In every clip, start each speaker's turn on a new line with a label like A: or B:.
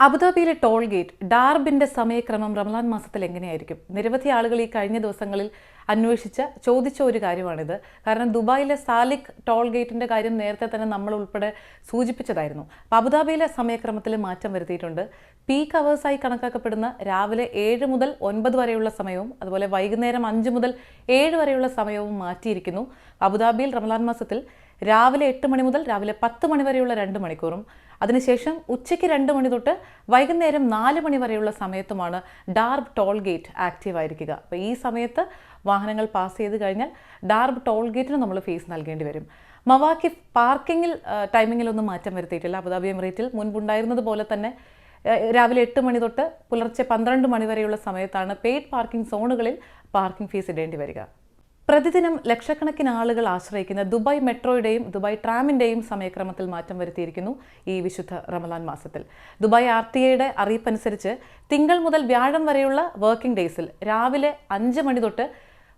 A: അബുദാബിയിലെ toll gate ഡാർബിന്റെ സമയക്രമം റമലാൻ മാസത്തിൽ എങ്ങനെയായിരിക്കും? നിരവധി ആളുകൾ ഈ കഴിഞ്ഞ ദിവസങ്ങളിൽ അന്വേഷിച്ച ചോദിച്ച ഒരു കാര്യമാണിത്. കാരണം ദുബായിലെ സാലിക് ടോൾ ഗേറ്റിന്റെ കാര്യം നേരത്തെ തന്നെ നമ്മൾ ഉൾപ്പെടെ സൂചിപ്പിച്ചതായിരുന്നു. അപ്പോൾ അബുദാബിയിലെ സമയക്രമത്തിൽ മാറ്റം വരുത്തിയിട്ടുണ്ട്. പീക്ക് അവേഴ്സായി കണക്കാക്കപ്പെടുന്ന രാവിലെ ഏഴ് മുതൽ ഒൻപത് വരെയുള്ള സമയവും അതുപോലെ വൈകുന്നേരം അഞ്ച് മുതൽ ഏഴ് വരെയുള്ള സമയവും മാറ്റിയിരിക്കുന്നു. അബുദാബിയിൽ റമലാൻ മാസത്തിൽ രാവിലെ എട്ട് മണി മുതൽ രാവിലെ പത്ത് മണി വരെയുള്ള രണ്ട് മണിക്കൂറും. അതിനുശേഷം ഉച്ചയ്ക്ക് രണ്ട് മണി തൊട്ട് വൈകുന്നേരം നാല് മണി വരെയുള്ള സമയത്തുമാണ് ഡാർബ് ടോൾ ഗേറ്റ് ആക്റ്റീവ് ആയിരിക്കുക അപ്പോൾ ഈ സമയത്ത് വാഹനങ്ങൾ പാസ് ചെയ്ത് കഴിഞ്ഞാൽ ഡാർബ് ടോൾ ഗേറ്റിന് നമ്മൾ ഫീസ് നൽകേണ്ടി വരും. മവാക്കി പാർക്കിങ്ങിൽ ടൈമിങ്ങിലൊന്നും മാറ്റം വരുത്തിയിട്ടില്ല. അബുദാബി എമിറേറ്റിൽ മുൻപുണ്ടായിരുന്നത് പോലെ തന്നെ രാവിലെ എട്ട് മണി തൊട്ട് പുലർച്ചെ പന്ത്രണ്ട് മണി വരെയുള്ള സമയത്താണ് പെയ്ഡ് പാർക്കിംഗ് സോണുകളിൽ പാർക്കിംഗ് ഫീസ് ഇടേണ്ടി വരിക. പ്രതിദിനം ലക്ഷക്കണക്കിന് ആളുകൾ ആശ്രയിക്കുന്ന ദുബായ് മെട്രോയുടെയും ദുബായ് ട്രാമിന്റെയും സമയക്രമത്തിൽ മാറ്റം വരുത്തിയിരിക്കുന്നു ഈ വിശുദ്ധ റമലാൻ മാസത്തിൽ. ദുബായ് ആർ ടി ഐയുടെ അറിയിപ്പനുസരിച്ച് തിങ്കൾ മുതൽ വ്യാഴം വരെയുള്ള വർക്കിംഗ് ഡേയ്സിൽ രാവിലെ അഞ്ച് മണി തൊട്ട്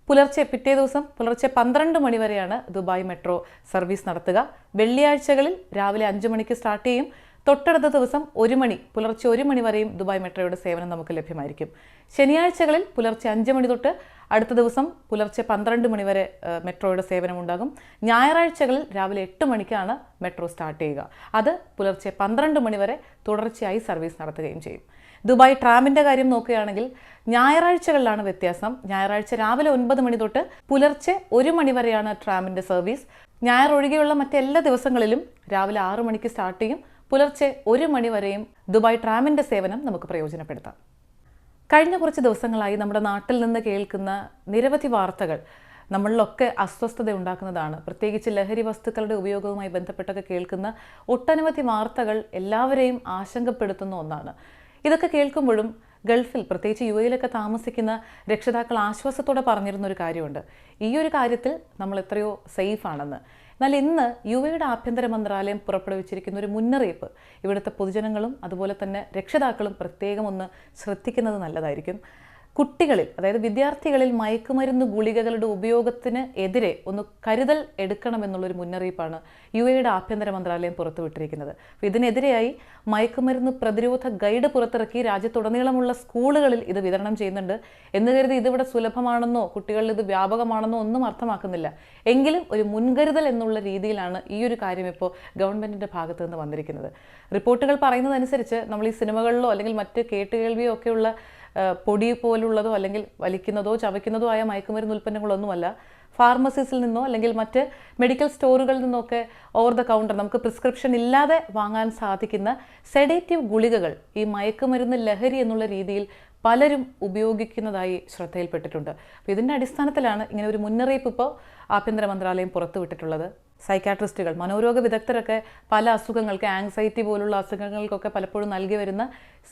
A: പുലർച്ചെ പിറ്റേ ദിവസം പുലർച്ചെ പന്ത്രണ്ട് മണി വരെയാണ് ദുബായ് മെട്രോ സർവീസ് നടത്തുക. വെള്ളിയാഴ്ചകളിൽ രാവിലെ അഞ്ച് മണിക്ക് സ്റ്റാർട്ട് ചെയ്യും. തൊട്ടടുത്ത ദിവസം ഒരു മണി പുലർച്ചെ ഒരു മണി വരെയും ദുബായ് മെട്രോയുടെ സേവനം നമുക്ക് ലഭ്യമായിരിക്കും. ശനിയാഴ്ചകളിൽ പുലർച്ചെ അഞ്ച് മണി തൊട്ട് അടുത്ത ദിവസം പുലർച്ചെ പന്ത്രണ്ട് മണിവരെ മെട്രോയുടെ സേവനമുണ്ടാകും. ഞായറാഴ്ചകളിൽ രാവിലെ എട്ട് മണിക്കാണ് മെട്രോ സ്റ്റാർട്ട് ചെയ്യുക. അത് പുലർച്ചെ പന്ത്രണ്ട് മണിവരെ തുടർച്ചയായി സർവീസ് നടത്തുകയും ചെയ്യും. ദുബായ് ട്രാമിന്റെ കാര്യം നോക്കുകയാണെങ്കിൽ ഞായറാഴ്ചകളിലാണ് വ്യത്യാസം. ഞായറാഴ്ച രാവിലെ ഒൻപത് മണി തൊട്ട് പുലർച്ചെ ഒരു മണി വരെയാണ് ട്രാമിന്റെ സർവീസ്. ഞായർ ഒഴികെയുള്ള മറ്റെല്ലാ ദിവസങ്ങളിലും രാവിലെ ആറു മണിക്ക് സ്റ്റാർട്ട് ചെയ്യും. പുലർച്ചെ ഒരു മണി വരെയും ദുബായ് ട്രാമിന്റെ സേവനം നമുക്ക് പ്രയോജനപ്പെടുത്താം. കഴിഞ്ഞ കുറച്ച് ദിവസങ്ങളായി നമ്മുടെ നാട്ടിൽ നിന്ന് കേൾക്കുന്ന നിരവധി വാർത്തകൾ നമ്മളിലൊക്കെ അസ്വസ്ഥത ഉണ്ടാക്കുന്നതാണ്. പ്രത്യേകിച്ച് ലഹരി വസ്തുക്കളുടെ ഉപയോഗവുമായി ബന്ധപ്പെട്ടൊക്കെ കേൾക്കുന്ന ഒട്ടനവധി വാർത്തകൾ എല്ലാവരെയും ആശങ്കപ്പെടുത്തുന്ന ഒന്നാണ്. ഇതൊക്കെ കേൾക്കുമ്പോഴും ഗൾഫിൽ പ്രത്യേകിച്ച് യു എയിലൊക്കെ താമസിക്കുന്ന രക്ഷിതാക്കൾ ആശ്വാസത്തോടെ പറഞ്ഞിരുന്ന ഒരു കാര്യമുണ്ട്. ഈ ഒരു കാര്യത്തിൽ നമ്മൾ എത്രയോ സേഫ് ആണെന്ന്. എന്നാൽ ഇന്ന് യു എയുടെ ആഭ്യന്തര മന്ത്രാലയം പുറപ്പെടുവിച്ചിരിക്കുന്ന ഒരു മുന്നറിയിപ്പ്. ഇവിടുത്തെ പൊതുജനങ്ങളും അതുപോലെ തന്നെ രക്ഷിതാക്കളും പ്രത്യേകം ഒന്ന് ശ്രദ്ധിക്കുന്നത് നല്ലതായിരിക്കും. കുട്ടികളിൽ അതായത് വിദ്യാർത്ഥികളിൽ മയക്കുമരുന്ന് ഗുളികകളുടെ ഉപയോഗത്തിന് എതിരെ ഒന്ന് കരുതൽ എടുക്കണമെന്നുള്ളൊരു മുന്നറിയിപ്പാണ് യു എയുടെ ആഭ്യന്തര മന്ത്രാലയം പുറത്തുവിട്ടിരിക്കുന്നത്. ഇതിനെതിരെയായി മയക്കുമരുന്ന് പ്രതിരോധ ഗൈഡ് പുറത്തിറക്കി രാജ്യത്തുടനീളമുള്ള സ്കൂളുകളിൽ ഇത് വിതരണം ചെയ്യുന്നുണ്ട്. എന്ന് കരുതി ഇതിവിടെ സുലഭമാണെന്നോ കുട്ടികളിൽ ഇത് വ്യാപകമാണെന്നോ ഒന്നും അർത്ഥമാക്കുന്നില്ല. എങ്കിലും ഒരു മുൻകരുതൽ എന്നുള്ള രീതിയിലാണ് ഈ ഒരു കാര്യം ഇപ്പോൾ ഗവൺമെന്റിന്റെ ഭാഗത്തു നിന്ന് വന്നിരിക്കുന്നത്. റിപ്പോർട്ടുകൾ പറയുന്നതനുസരിച്ച് നമ്മൾ ഈ സിനിമകളിലോ അല്ലെങ്കിൽ മറ്റ് കേട്ടുകേൾവിയോ ഒക്കെയുള്ള പൊടി പോലുള്ളതോ അല്ലെങ്കിൽ വലിക്കുന്നതോ ചവയ്ക്കുന്നതോ ആയ മയക്കുമരുന്ന് ഉൽപ്പന്നങ്ങളൊന്നുമല്ല. ഫാർമസീസിൽ നിന്നോ അല്ലെങ്കിൽ മറ്റ് മെഡിക്കൽ സ്റ്റോറുകളിൽ നിന്നൊക്കെ ഓവർ ദ കൗണ്ടർ നമുക്ക് പ്രിസ്ക്രിപ്ഷൻ ഇല്ലാതെ വാങ്ങാൻ സാധിക്കുന്ന സെഡേറ്റീവ് ഗുളികകൾ ഈ മയക്കുമരുന്ന് ലഹരി എന്നുള്ള രീതിയിൽ പലരും ഉപയോഗിക്കുന്നതായി ശ്രദ്ധയിൽപ്പെട്ടിട്ടുണ്ട്. അപ്പോൾ ഇതിന്റെ അടിസ്ഥാനത്തിലാണ് ഇങ്ങനെ ഒരു മുന്നറിയിപ്പ് ഇപ്പോൾ ആഭ്യന്തര മന്ത്രാലയം പുറത്തുവിട്ടിട്ടുള്ളത്. സൈക്കാട്രിസ്റ്റുകൾ മനോരോഗ വിദഗ്ധരൊക്കെ പല അസുഖങ്ങൾക്ക് ആങ്സൈറ്റി പോലുള്ള അസുഖങ്ങൾക്കൊക്കെ പലപ്പോഴും നൽകി വരുന്ന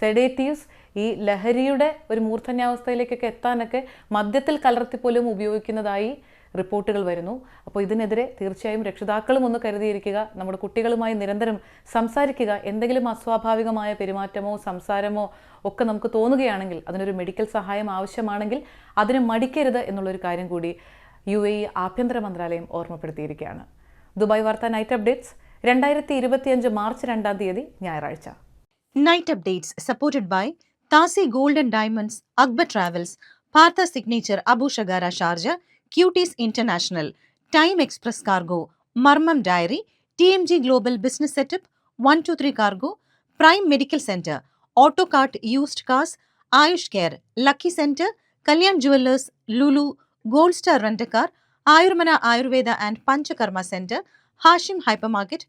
A: സെഡേറ്റീവ്സ് ഈ ലഹരിയുടെ ഒരു മൂർധന്യാവസ്ഥയിലേക്കൊക്കെ എത്താനൊക്കെ മദ്യത്തിൽ കലർത്തി പോലും ഉപയോഗിക്കുന്നതായി റിപ്പോർട്ടുകൾ വരുന്നു. അപ്പോൾ ഇതിനെതിരെ തീർച്ചയായും രക്ഷിതാക്കളും ഒന്ന് കരുതിയിരിക്കുക. നമ്മുടെ കുട്ടികളുമായി നിരന്തരം സംസാരിക്കുക. എന്തെങ്കിലും അസ്വാഭാവികമായ പെരുമാറ്റമോ സംസാരമോ ഒക്കെ നമുക്ക് തോന്നുകയാണെങ്കിൽ അതിനൊരു മെഡിക്കൽ സഹായം ആവശ്യമാണെങ്കിൽ അതിനെ മടിക്കരുത് എന്നുള്ളൊരു കാര്യം കൂടി യു എ ഇ ആഭ്യന്തര മന്ത്രാലയം ഓർമ്മപ്പെടുത്തിയിരിക്കുകയാണ്. ദുബായ് വാർത്ത നൈറ്റ് അപ്ഡേറ്റ്സ് രണ്ടായിരത്തി ഇരുപത്തിയഞ്ച് മാർച്ച് രണ്ടാം തീയതി ഞായറാഴ്ച.
B: Night updates supported by താസി golden diamonds Akbar travels Partha signature Abushagara Signature cuties international time express cargo Marmam dairy T M G global business setup one two three cargo prime medical centre auto cart used cars Ayush care lucky centre Kalyan jewellers Lulu gold star rent a car Ayurmana Ayurveda and Panchakarma centre Hashim hypermarket